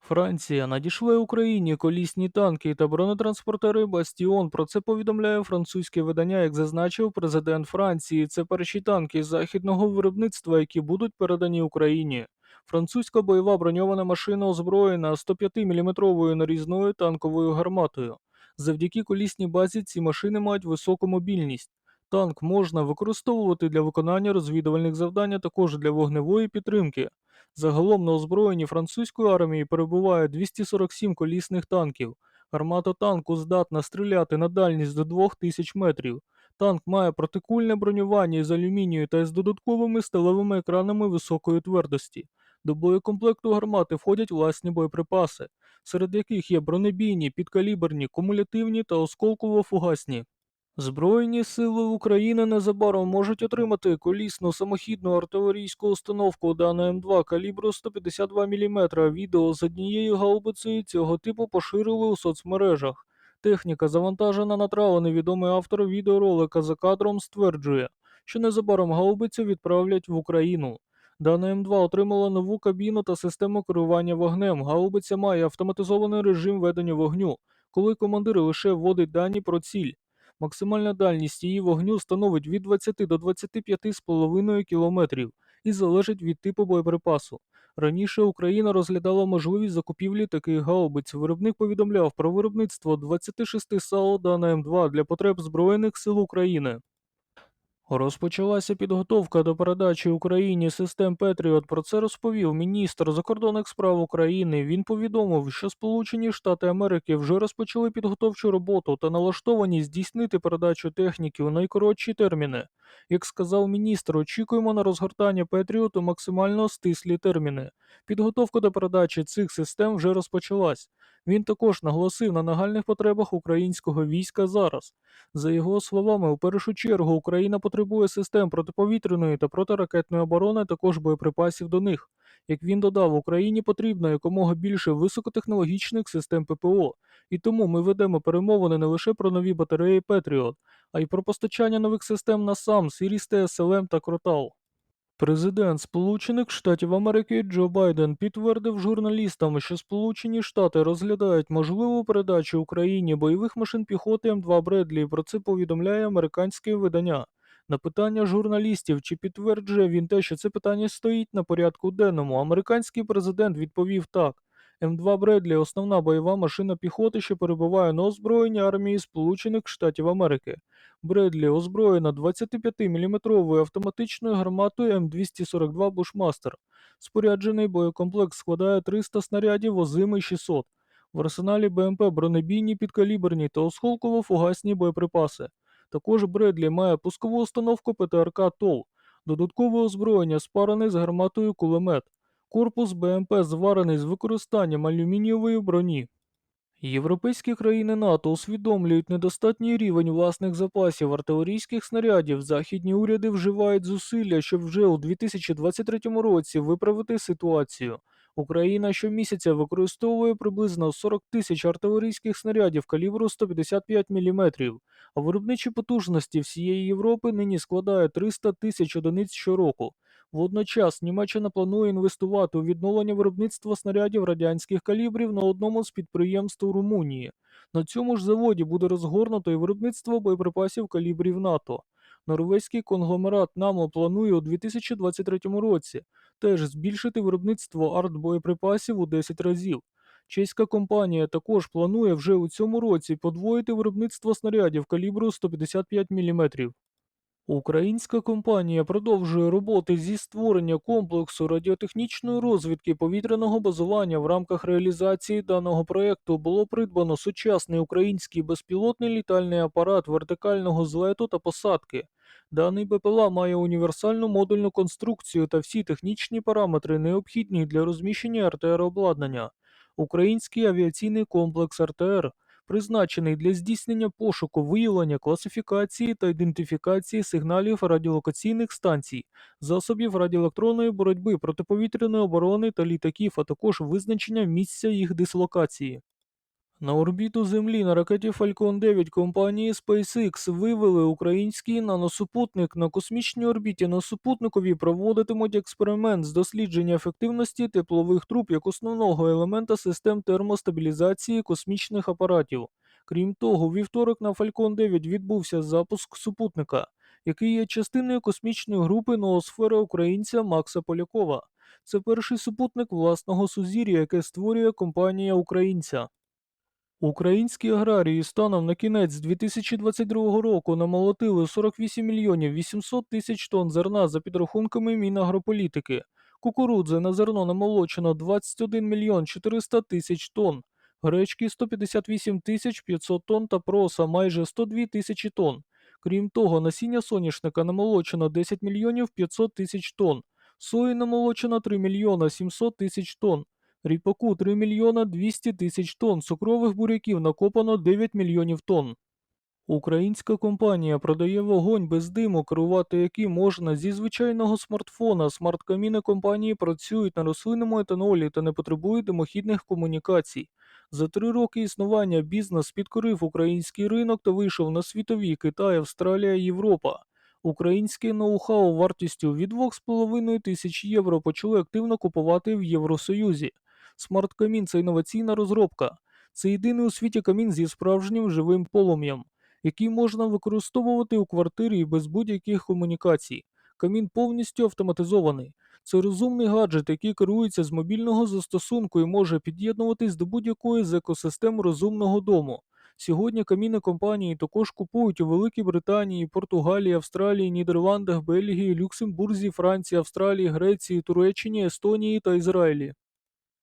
Франція надійшли Україні колісні танки та бронетранспортери Бастіон. Про це повідомляє французьке видання, як зазначив президент Франції. Це перші танки західного виробництва, які будуть передані Україні. Французька бойова броньована машина озброєна 105-мм нарізною танковою гарматою. Завдяки колісній базі ці машини мають високу мобільність. Танк можна використовувати для виконання розвідувальних завдань, а також для вогневої підтримки. Загалом на озброєнні французької армії перебуває 247 колісних танків. Гармата танку здатна стріляти на дальність до 2000 метрів. Танк має протикульне бронювання із алюмінію та із додатковими сталевими екранами високої твердості. До боєкомплекту гармати входять власні боєприпаси, серед яких є бронебійні, підкаліберні, кумулятивні та осколково-фугасні. Збройні сили України незабаром можуть отримати колісну самохідну артилерійську установку Дана М2 калібру 152 мм. Відео з однією гаубицею цього типу поширили у соцмережах. Техніка, завантажена на трави, невідомий автор відеоролика за кадром стверджує, що незабаром гаубицю відправлять в Україну. Дана М2 отримала нову кабіну та систему керування вогнем. Гаубиця має автоматизований режим ведення вогню, коли командир лише вводить дані про ціль. Максимальна дальність її вогню становить від 20 до 25,5 км і залежить від типу боєприпасу. Раніше Україна розглядала можливість закупівлі таких гаубиць. Виробник повідомляв про виробництво 26 сало Дана М2 для потреб Збройних сил України. Розпочалася підготовка до передачі Україні систем Петріот. Про це розповів міністр закордонних справ України. Він повідомив, що Сполучені Штати Америки вже розпочали підготовчу роботу та налаштовані здійснити передачу техніки у найкоротші терміни. Як сказав міністр, очікуємо на розгортання Петріот у максимально стислі терміни. Підготовка до передачі цих систем вже розпочалась. Він також наголосив на нагальних потребах українського війська зараз. За його словами, у першу чергу Україна потребує систем протиповітряної та протиракетної оборони, також боєприпасів до них. Як він додав, Україні потрібно якомога більше високотехнологічних систем ППО, і тому ми ведемо перемовини не лише про нові батареї Петріот, а й про постачання нових систем на сам, Сірісте, СЛМ та Кротал. Президент Сполучених Штатів Америки Джо Байден підтвердив журналістам, що Сполучені Штати розглядають можливу передачу Україні бойових машин піхоти М2 Бредлі. Про це повідомляє американське видання. На питання журналістів, чи підтверджує він те, що це питання стоїть на порядку денному, американський президент відповів так. М2 Бредлі основна бойова машина піхоти, що перебуває на озброєнні армії Сполучених Штатів Америки. Бредлі озброєна 25-мм автоматичною гарматою М242 Бушмастер. Споряджений боєкомплект складає 300 снарядів озими 600. В арсеналі БМП бронебійні підкаліберні та осколково-фугасні боєприпаси. Також Бредлі має пускову установку ПТРК ТОВ, додаткове озброєння спарене з гарматою кулемет. Корпус БМП зварений з використанням алюмінієвої броні. Європейські країни НАТО усвідомлюють недостатній рівень власних запасів артилерійських снарядів. Західні уряди вживають зусилля, щоб вже у 2023 році виправити ситуацію. Україна щомісяця використовує приблизно 40 тисяч артилерійських снарядів калібру 155 мм, а виробничі потужності всієї Європи нині складає 300 тисяч одиниць щороку. Водночас Німеччина планує інвестувати у відновлення виробництва снарядів радянських калібрів на одному з підприємств у Румунії. На цьому ж заводі буде розгорнуто і виробництво боєприпасів калібрів НАТО. Норвезький конгломерат НАМО планує у 2023 році теж збільшити виробництво артбоєприпасів у 10 разів. Чеська компанія також планує вже у цьому році подвоїти виробництво снарядів калібру 155 мм. Українська компанія продовжує роботи зі створення комплексу радіотехнічної розвідки повітряного базування. В рамках реалізації даного проєкту було придбано сучасний український безпілотний літальний апарат вертикального злету та посадки. Даний БПЛА має універсальну модульну конструкцію та всі технічні параметри, необхідні для розміщення РТР обладнання. Український авіаційний комплекс РТР призначений для здійснення пошуку, виявлення, класифікації та ідентифікації сигналів радіолокаційних станцій, засобів радіоелектронної боротьби, протиповітряної оборони та літаків, а також визначення місця їх дислокації. На орбіту Землі на ракеті Falcon 9 компанії SpaceX вивели український наносупутник на космічній орбіті. На супутникові проводитимуть експеримент з дослідження ефективності теплових труб як основного елемента систем термостабілізації космічних апаратів. Крім того, вівторок на Falcon 9 відбувся запуск супутника, який є частиною космічної групи ноосфера українця Макса Полякова. Це перший супутник власного сузір'я, яке створює компанія українця. Українські аграрії станом на кінець 2022 року намолотили 48 мільйонів 800 тисяч тонн зерна за підрахунками Мінагрополітики. Кукурудзи на зерно намолочено 21 мільйон 400 тисяч тонн, гречки 158 тисяч 500 тонн та проса майже 102 тисячі тонн. Крім того, насіння соняшника намолочено 10 мільйонів 500 тисяч тонн, сої намолочено 3 мільйона 700 тисяч тонн. Ріпаку 3 мільйона 200 тисяч тонн, цукрових буряків накопано 9 мільйонів тонн. Українська компанія продає вогонь без диму, керувати яким можна зі звичайного смартфона. Смарт-каміни компанії працюють на рослинному етанолі та не потребують димохідних комунікацій. За три роки існування бізнес підкорив український ринок та вийшов на світові Китай, Австралія, Європа. Українське ноу-хау вартістю від 2,5 тисяч євро почали активно купувати в Євросоюзі. Смарт-камін це інноваційна розробка. Це єдиний у світі камін зі справжнім живим полум'ям, який можна використовувати у квартирі без будь-яких комунікацій. Камін повністю автоматизований. Це розумний гаджет, який керується з мобільного застосунку і може під'єднуватись до будь-якої з екосистем розумного дому. Сьогодні каміни компанії також купують у Великій Британії, Португалії, Австралії, Нідерландах, Бельгії, Люксембурзі, Франції, Австралії, Греції, Туреччині, Естонії та Ізраїлі.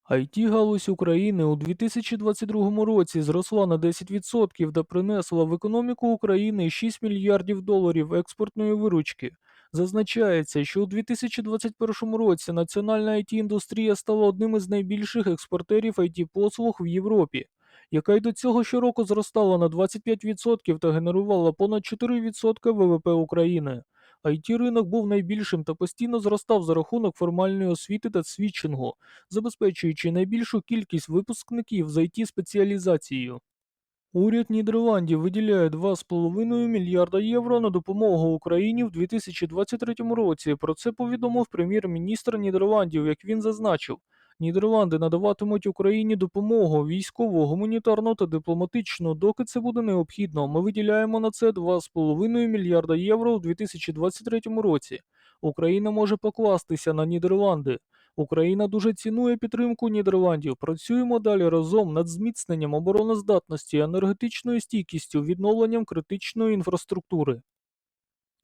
IT-галузь України у 2022 році зросла на 10% та принесла в економіку України 6 мільярдів доларів експортної виручки. Зазначається, що у 2021 році національна IT-індустрія стала одним із найбільших експортерів IT-послуг в Європі, яка й до цього щороку зростала на 25% та генерувала понад 4% ВВП України. It ринок був найбільшим та постійно зростав за рахунок формальної освіти та свідчингу, забезпечуючи найбільшу кількість випускників з it спеціалізацією. Уряд Нідерландів виділяє 2,5 мільярда євро на допомогу Україні в 2023 році. Про це повідомив прем'єр-міністр Нідерландів, як він зазначив. Нідерланди надаватимуть Україні допомогу військову, гуманітарну та дипломатичну, доки це буде необхідно. Ми виділяємо на це 2,5 мільярда євро у 2023 році. Україна може покластися на Нідерланди. Україна дуже цінує підтримку Нідерландів. Працюємо далі разом над зміцненням обороноздатності, енергетичною стійкістю, відновленням критичної інфраструктури.